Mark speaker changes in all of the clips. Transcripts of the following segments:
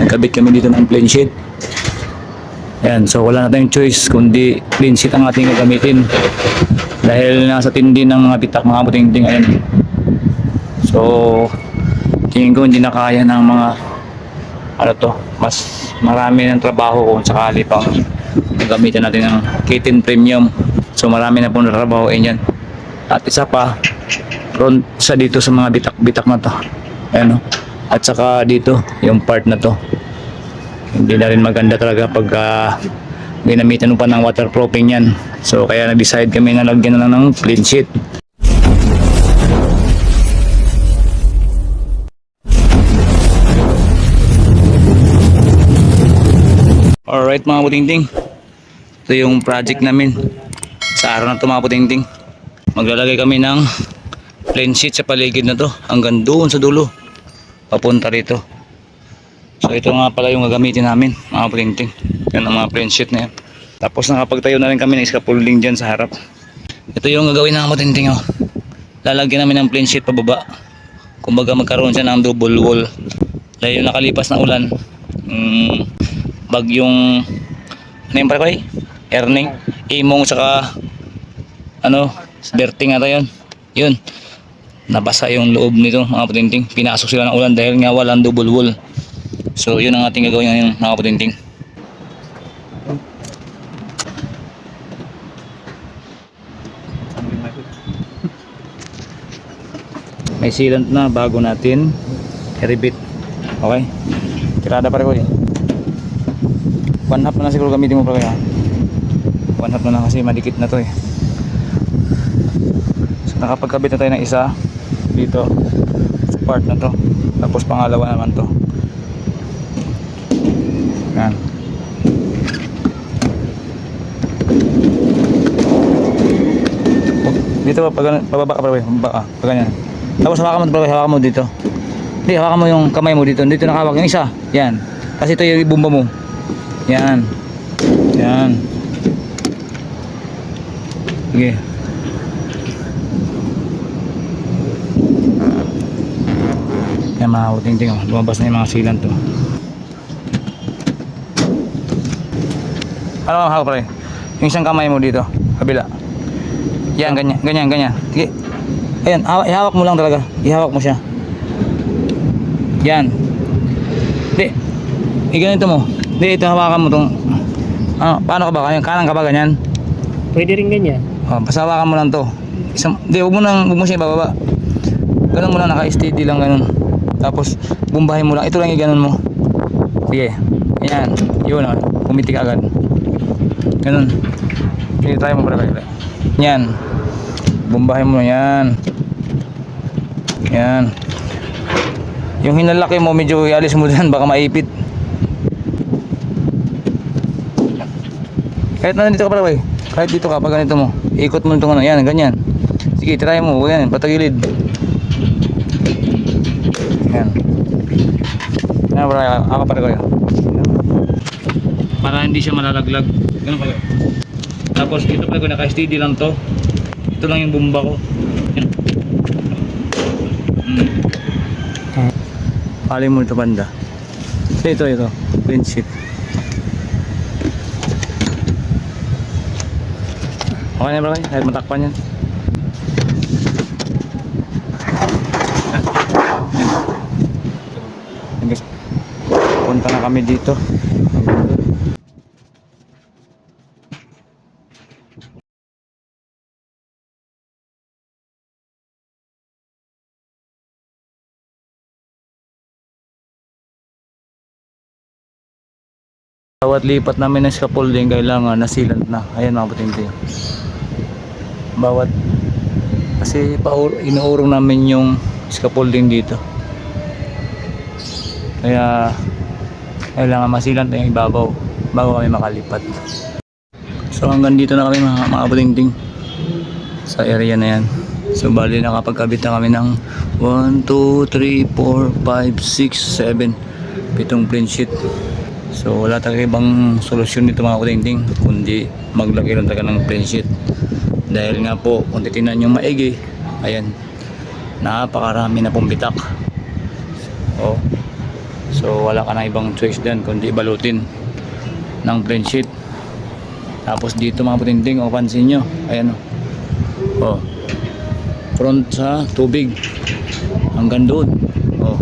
Speaker 1: nagkabit kami dito ng plain sheet. Ayan, so wala na tayong choice kundi clean sheet ang ating gagamitin. Dahil nasa tindi ng mga bitak, mga buting-ting, ayan. So, tingin ko hindi na kaya ng mga ano to, mas marami ng trabaho kung sakali pang gagamitin natin ng K10 Premium. So, marami na pong trabahoin yan. At isa pa, ron sa dito sa mga bitak-bitak na to. Ayan o. At saka dito, yung part na to hindi na rin maganda talaga pag uh, ginamitan pa ng waterproofing yan. So kaya nag-decide kami na lagyan na lang ng clean sheet. Alright mga putingting. Ito yung project namin. Sa araw na ito mga putingting. Maglalagay kami ng plain sheet sa paligid na to. Hanggang doon sa dulo. Papunta rito. So ito nga pala yung gagamitin namin, mga printing. Yan ang mga print sheet na yan. Tapos nakapagtayo na rin kami ng scaffolding dyan sa harap. Ito yung gagawin ng printing oh. Lalagyan namin ng plain sheet pababa. Kumbaga magkaroon siya ng double wall. Dahil yung nakalipas na ulan, mm, bagyong ano yung pare ko eh? Erning, imong saka ano, berting ata yun. Yun. Nabasa yung loob nito mga printing. Pinasok sila ng ulan dahil nga walang double wall. So, yun ang ating gagawin ngayon, mga kaputinting. May sealant na bago natin i-rebit. Okay? Tirada pa rin ko eh. One half na lang siguro gamitin mo pa kaya. One half na lang kasi madikit na to eh. So, nakapagkabit na tayo ng isa dito sa part na to. Tapos pangalawa naman to. Yan. Dito pa, pag, pababa ka pa, pag ganyan. Tapos hawakan mo, hawakan mo dito. Hindi, hawakan mo yung kamay mo dito. Dito nakawak yung isa. Yan. Kasi ito yung ibumba mo. Yan. Yan. Sige. Yan mga uting-ting. oh. Lumabas na yung mga silan to. Ano ang hawak? Yung isang kamay mo dito, kabila. Yan, ganyan, ganyan, ganyan. Sige. Ayan, hawa- ihawak mo lang talaga. Ihawak mo siya. Yan. Hindi. Iganito mo. Hindi, ito hawakan mo tong... Ano, paano ka ba? Kanan, kanan ka ba ganyan?
Speaker 2: Pwede rin ganyan.
Speaker 1: Oh, basta hawakan mo lang to. Isang, hindi, huwag mo nang, huwag mo siya ibababa. Ganun mo lang, naka-steady lang ganun. Tapos, bumbahin mo lang. Ito lang ganun mo. Sige. Yan. Yun, oh. Pumitik agad. Ganun. Sige, try mo pala. Yan. Bumbahin mo yan. Yan. Yung hinalaki mo, medyo ialis mo dyan, baka maipit. Kahit na dito ka pala, bay. Kahit dito ka, pag ganito mo. Ikot mo itong ano, yan, ganyan. Sige, try mo, yan, patagilid. Yan. Yan, para ako para kayo. Para hindi siya malalaglag. Ganun pala. Tapos ito pala ko naka-steady lang to. Ito lang yung bumba ko. Yan. Pali mo ito banda. Ito, ito. Print sheet. Okay na ba kayo? Kahit matakpan yan. Yan guys. Punta na kami dito. Bawat lipat namin ng scaffolding kailangan nasilant na. Ayan mga puting Bawat kasi inuurong namin yung scaffolding dito. Kaya kailangan masilant na yung ibabaw bago kami makalipat. So hanggang dito na kami mga, puting sa area na yan. So bali nakapagkabit na kami ng 1, 2, 3, 4, 5, 6, 7 pitong print sheet. So wala talaga ibang solusyon dito mga kutingting kundi maglagay lang talaga ng plain sheet. Dahil nga po kung titingnan nyo maigi, ayan, napakarami na pong bitak. Oh. So wala ka na ibang choice dyan kundi balutin ng plain sheet. Tapos dito mga butinding, o pansin nyo, ayan o. Oh. Front sa tubig. Hanggang doon. Oh.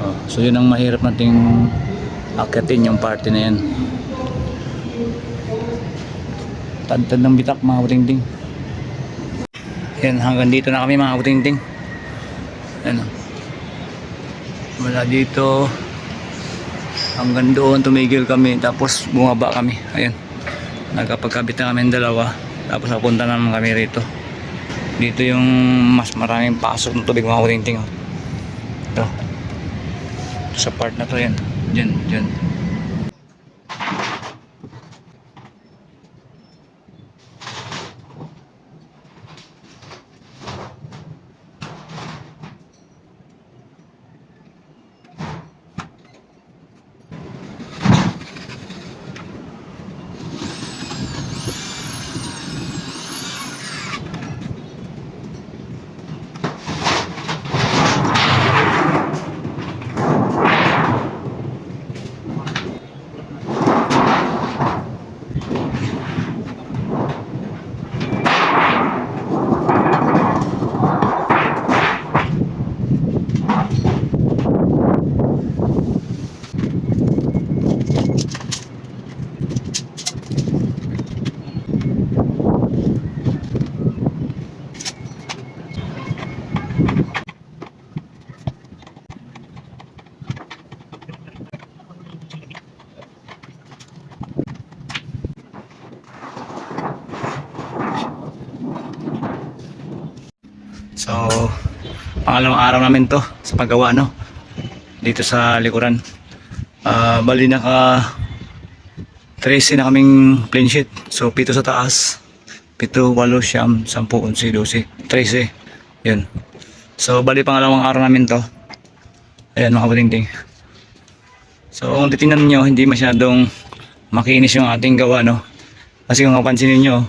Speaker 1: Oh. So yun ang mahirap nating akitin yung party na yan. Tad-tad ng bitak mga butinding. Yan, hanggang dito na kami mga butinding. Ano? Mula dito hanggang doon tumigil kami tapos bumaba kami. Ayan. Nagkapagkabit na kami dalawa tapos napunta naman kami rito. Dito yung mas maraming pasok ng tubig mga butinding. Oh. Ito. Sa part na to yan. Diyan, diyan. So, pangalawang araw namin to sa paggawa, no? Dito sa likuran. Ah, bali naka 13 na kaming plain sheet. So, pito sa taas. Pito, walo, siyam, sampu, unsi, dosi. 13. Yun. So, bali pangalawang araw namin to. Ayan, mga butingting. So, kung titingnan nyo, hindi masyadong makinis yung ating gawa, no? Kasi kung mapansin niyo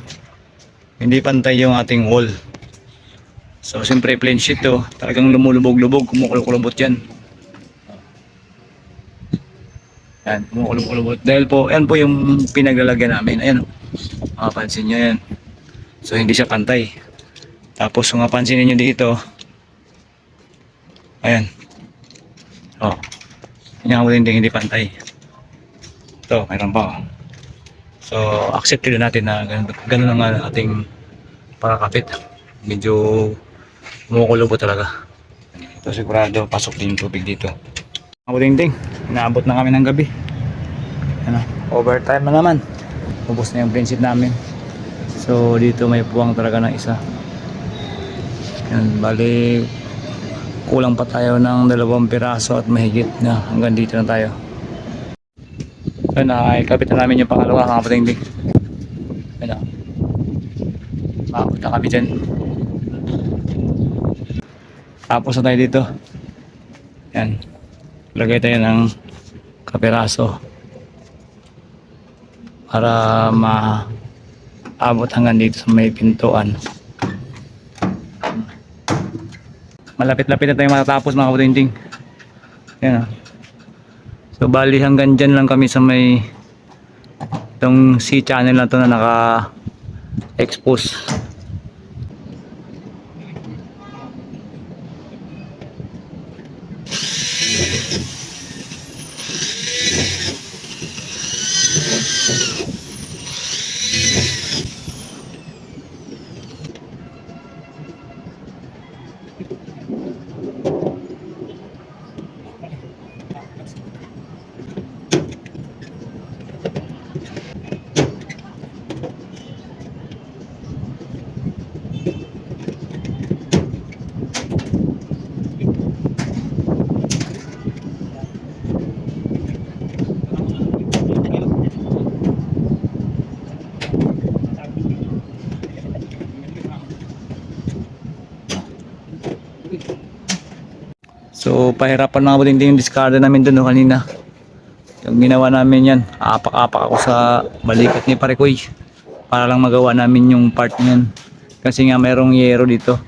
Speaker 1: hindi pantay yung ating wall. So, siyempre plain sheet to. Talagang lumulubog-lubog, kumukulubot yan. Yan, kumukulubot. Dahil po, yan po yung pinaglalagyan namin. Ayan, makapansin nyo yan. So, hindi siya pantay. Tapos, kung mapansin niyo dito, ayan. Oh, yan ang hindi, hindi pantay. Ito, mayroon pa. oh. So, accept natin na ganun, ganun ang ating pakakapit. Medyo kumukulo po talaga. Ito sigurado, pasok din yung tubig dito. Ako ding ding, inaabot na kami ng gabi. Ano, overtime na naman. Ubus na yung prinsip namin. So, dito may puwang talaga ng isa. Yan, bali, kulang pa tayo ng dalawang piraso at mahigit na hanggang dito na tayo. Ayun na, ay kapit na namin yung pangalawa mga patingdig. Ayun na. Makakot na kami dyan. Tapos na tayo dito. Yan. Lagay tayo ng kapiraso. Para maabot hanggang dito sa may pintuan. Malapit-lapit na tayo matatapos mga patingdig. Yan ah. So bali hanggang dyan lang kami sa may itong C channel na to na naka expose. So pahirapan mga buting yung discard namin doon no, kanina. Yung ginawa namin yan, apak-apak ako sa balikat ni Parekoy para lang magawa namin yung part niyan. Kasi nga merong yero dito.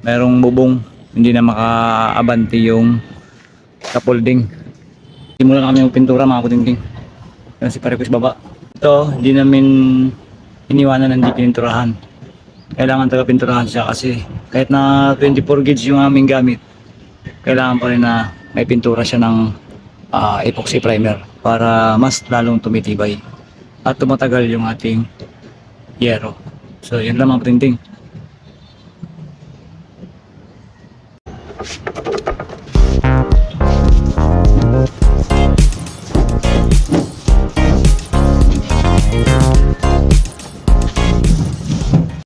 Speaker 1: Merong bubong, hindi na makaabante yung kapolding. Simulan na kami ng pintura mga kutingting. Yan si pare ko sa baba. Ito, hindi namin iniwanan na hindi pininturahan. Kailangan taga pinturahan siya kasi kahit na 24 gauge yung aming gamit, kailangan pa rin na may pintura siya ng uh, epoxy primer para mas lalong tumitibay at tumatagal yung ating yero. So, yun lang mga printing.